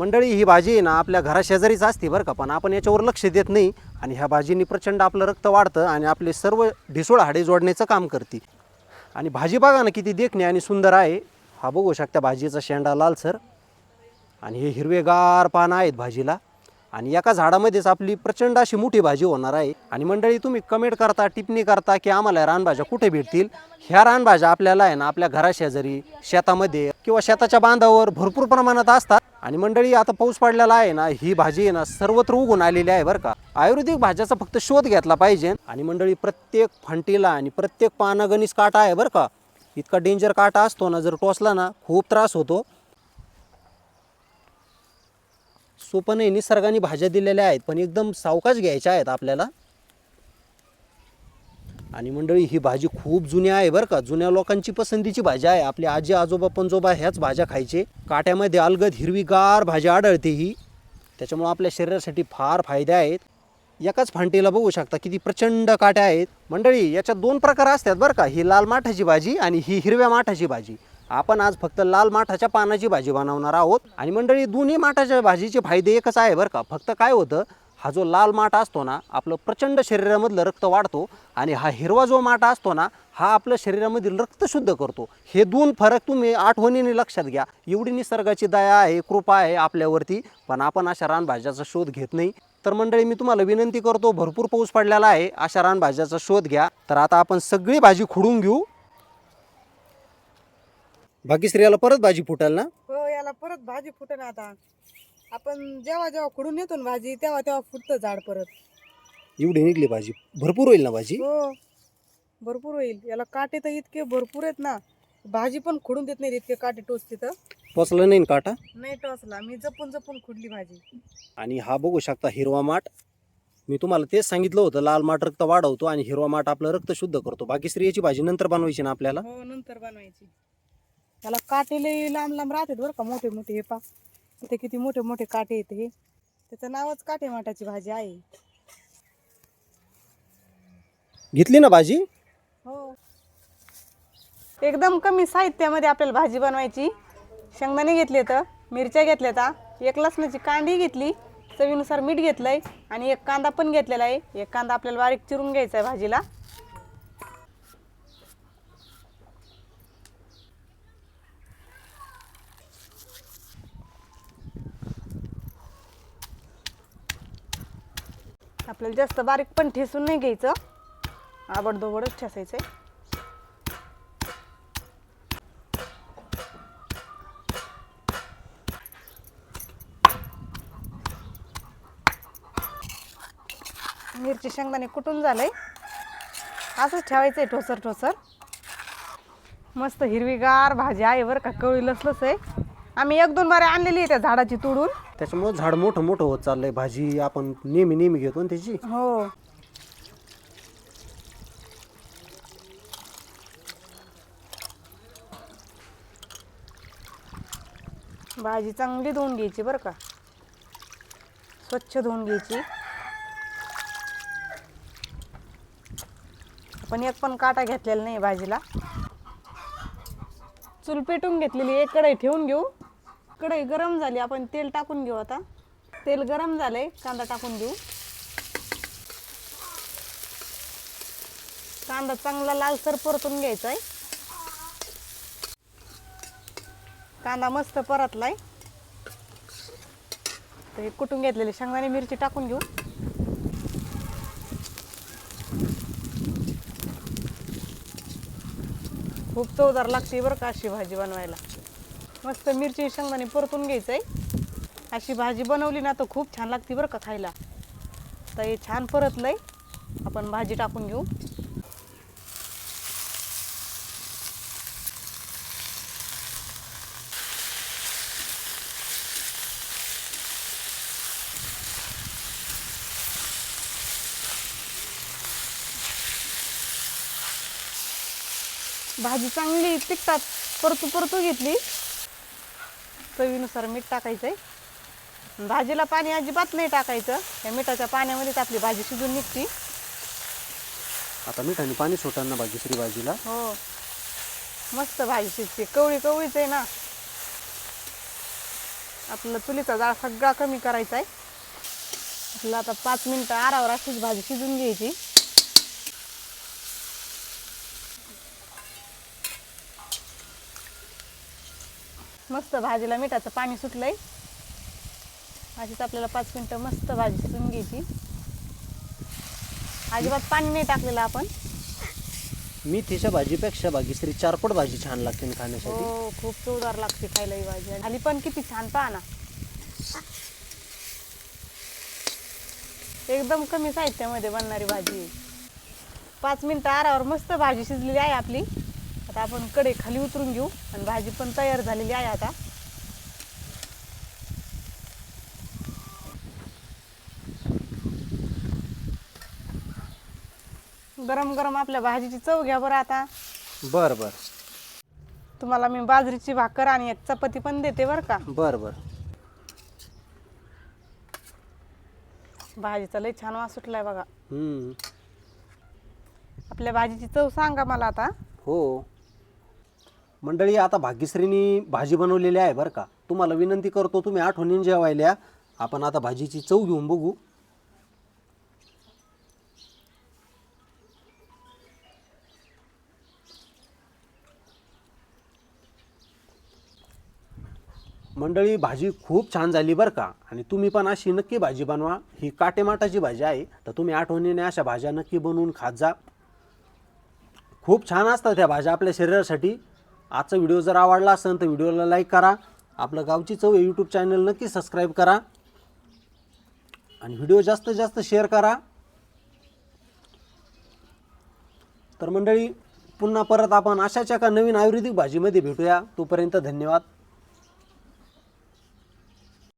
मंडळी ही भाजी आहे ना आपल्या घराशेजारीच असते बरं का पण आपण याच्यावर लक्ष देत नाही आणि ह्या भाजीनी प्रचंड आपलं रक्त वाढतं आणि आपले सर्व ढिसूळ हाडे जोडण्याचं काम करते. आणि भाजी बघा ना किती देखणे आणि सुंदर आहे. हा बघू शकता भाजीचा शेंडा लालसर आणि हे हिरवेगार पानं आहेत भाजीला. आणि एका झाडामध्येच आपली प्रचंड अशी मोठी भाजी होणार आहे. आणि मंडळी तुम्ही कमेंट करता टिप्पणी करता की आम्हाला रानभाज्या कुठे भेटतील? ह्या रानभाज्या आपल्याला आहे ना आपल्या घराशेजारी शेतामध्ये किंवा शेताच्या बांधावर भरपूर प्रमाणात असतात. आणि मंडळी आता पाऊस पडलेला आहे ना ही भाजी आहे ना सर्वत्र उगून आलेली आहे बरं का. आयुर्वेदिक भाज्याचा फक्त शोध घेतला पाहिजे. आणि मंडळी प्रत्येक फंटीला आणि प्रत्येक पानागणीस काटा आहे बरं का. इतका डेंजर काटा असतो ना जर टोचला ना खूप त्रास होतो. सोपं नाही निसर्गाने भाज्या दिलेल्या आहेत पण एकदम सावकाश घ्यायच्या आहेत आपल्याला. आणि मंडळी ही भाजी खूप जुनी आहे बरं का. जुन्या लोकांची पसंतीची भाजी आहे. आपले आजी आजोबा पंजोबा ह्याच भाज्या खायचे. काट्यामध्ये अलगद हिरवीगार भाजी आढळते ही. त्याच्यामुळं आपल्या शरीरासाठी फार फायदे आहेत. एकाच फांटीला बघू शकता किती प्रचंड काट्या आहेत. मंडळी याच्यात दोन प्रकार असतात बरं का. ही लाल माठाची भाजी आणि ही हिरव्या माठाची भाजी. आपण आज फक्त लाल माठाच्या पानाची भाजी बनवणार आहोत. आणि मंडळी दोन्ही माठाच्या भाजीचे फायदे एकच आहे बरं का. फक्त काय होतं हा जो लाल माठ असतो ना आपलं प्रचंड शरीरामधलं रक्त वाढतो आणि हा हिरवा जो माठ असतो ना हा आपल्या शरीरामधील रक्त शुद्ध करतो. हे दोन फरक तुम्ही आठवणीने लक्षात घ्या. एवढी निसर्गाची दया आहे कृपा आहे आपल्यावरती पण आपण अशा रानभाज्याचा शोध घेत नाही. तर मंडळी मी तुम्हाला विनंती करतो भरपूर पाऊस पडलेला आहे अशा रानभाज्याचा शोध घ्या. तर आता आपण सगळी भाजी खुडून घेऊ. बाकी स्त्रियाला परत भाजी फुटेल ना? हो याला परत भाजी फुटेल आता. आपण जेव्हा जेव्हा खुडून येतो ना भाजी तेव्हा तेव्हा फुटतं झाड परत. एवढी निघली भाजी. भरपूर होईल ना भाजी? हो भरपूर होईल. याला काटे तर इतके भरपूर आहेत ना. भाजी पण खुडून देत नाही इतके काटे टोच तिथं. टोचलं नाही ना काटा? नाही टोचला. मी जपून जपून खुडली भाजी. आणि हा बघू शकता हिरवा माठ. मी तुम्हाला तेच सांगितलं होतं लाल माठ रक्त वाढवतो आणि हिरवा माठ आपलं रक्त शुद्ध करतो. बाकी स्त्रियाची भाजी नंतर बनवायची ना आपल्याला? हो नंतर बनवायची. त्याला काटे लई लांब लांब राहतात बरं का मोठे मोठे हे पा इथे किती मोठे मोठे काटे येते हे. त्याचं नावच काटे माठाची भाजी आहे. घेतली ना भाजी? हो. एकदम कमी साहित्यामध्ये आपल्याला भाजी बनवायची. शेंगदाणे घेतले तर मिरच्या घेतल्या तर एक लसणाची कांडी घेतली चवीनुसार मीठ घेतलंय आणि एक कांदा पण घेतलेला आहे. एक कांदा आपल्याला बारीक चिरून घ्यायचा आहे भाजीला. आपल्याला जास्त बारीक पण ठेसून नाही घ्यायचं. आवडदोबडच ठेसायचं आहे मिरची शेंगदाणे कुटून झालंय. असंच ठेवायचं आहे ठोसर ठोसर. मस्त हिरवीगार भाजी आहे बरं का कवळी लसलंच आहे. आम्ही एक दोन बारे आणलेली आहे त्या झाडाची तोडून. त्याच्यामुळे झाड मोठं मोठं होत चाललंय. भाजी आपण नेहमी नेहमी घेतो ना त्याची. हो. भाजी चांगली धुवून घ्यायची बरं का. स्वच्छ धुवून घ्यायची. आपण एक पण काटा घेतलेला नाही भाजीला. चूल पेटून घेतलेली एक कढई ठेवून घेऊ. कढई गरम झाली आपण तेल टाकून घेऊ आता. तेल गरम झालंय कांदा टाकून घेऊ. कांदा चांगला लालसर परतून घ्यायचा आहे कांदा मस्त परतलाय. तर हे कुटून घेतलेले शेंगदाणे मिरची टाकून घेऊ. खूप चवदार लागते बरं का अशी भाजी बनवायला. मस्त मिरची शेंगदाणे परतून घ्यायचं आहे अशी भाजी बनवली ना तर खूप छान लागते बरं का खायला. तर हे छान परतलंय. आपण भाजी टाकून घेऊ. भाजी चांगली तिखटात परतू परतू घेतली. चवीनुसार मीठ टाकायचं आहे भाजीला पाणी अजिबात नाही टाकायचं. या मिठाच्या पाण्यामध्येच आपली भाजी शिजून निघती. आता मिठाने पाणी सुटांना भाजी श्री भाजीला? हो. मस्त भाजी शिजते. कवळी कवळीच आहे ना. आपल्याला चुलीचा जाळ सगळा कमी करायचा आहे आपल्याला आता पाच मिनटं आरावर अशीच भाजी शिजून घ्यायची. मस्त भाजीला मिठाचं पाणी सुटलंय. अशीच आपल्याला पाच मिनटं मस्त भाजी शिजून घ्यायची. अजिबात पाणी नाही टाकलेलं आपण. मेथीच्या भाजीपेक्षा भाग्यश्री चारपट भाजी छान लागते ना खाण्यासाठी. हो खूप चवदार लागते खायला ही भाजी. आणि पण किती छान पहा ना. एकदम कमी साहित्यामध्ये बनणारी भाजी आहे. पाच मिनिटं आरावर मस्त भाजी शिजलेली आहे आपली. आता आपण कडे खाली उतरून घेऊ आणि भाजी पण तयार झालेली आहे आता. गरम गरम आपल्या भाजीची चव घ्या बरं आता. बर बर. तुम्हाला मी बाजरीची भाकर आणि एक चपाती पण देते बरं का. बर बर. भाजीचा लय छान वास सुटलाय बघा. हम्म. आपल्या भाजीची चव सांगा मला आता. हो. मंडळी आता भाग्यश्रीनी भाजी बनवलेली आहे बरं का. तुम्हाला विनंती करतो तुम्ही आठवणीने जेवायल्या आपण आता भाजीची चव घेऊन बघू. मंडळी भाजी खूप छान झाली बरं का. आणि तुम्ही पण अशी नक्की भाजी बनवा. ही काटेमाटाची भाजी आहे. तर तुम्ही आठवणीने अशा भाज्या नक्की बनवून खात जा. खूप छान असतात त्या भाज्या आपल्या शरीरासाठी. आजचा व्हिडिओ जर आवडला असेल तर व्हिडिओला लाईक करा. आपलं गावची चव यूट्यूब चॅनल नक्की सबस्क्राईब करा. आणि व्हिडिओ जास्तीत जास्त शेअर करा. तर मंडळी पुन्हा परत आपण अशाच एका नवीन आयुर्वेदिक भाजीमध्ये भेटूया. तोपर्यंत धन्यवाद.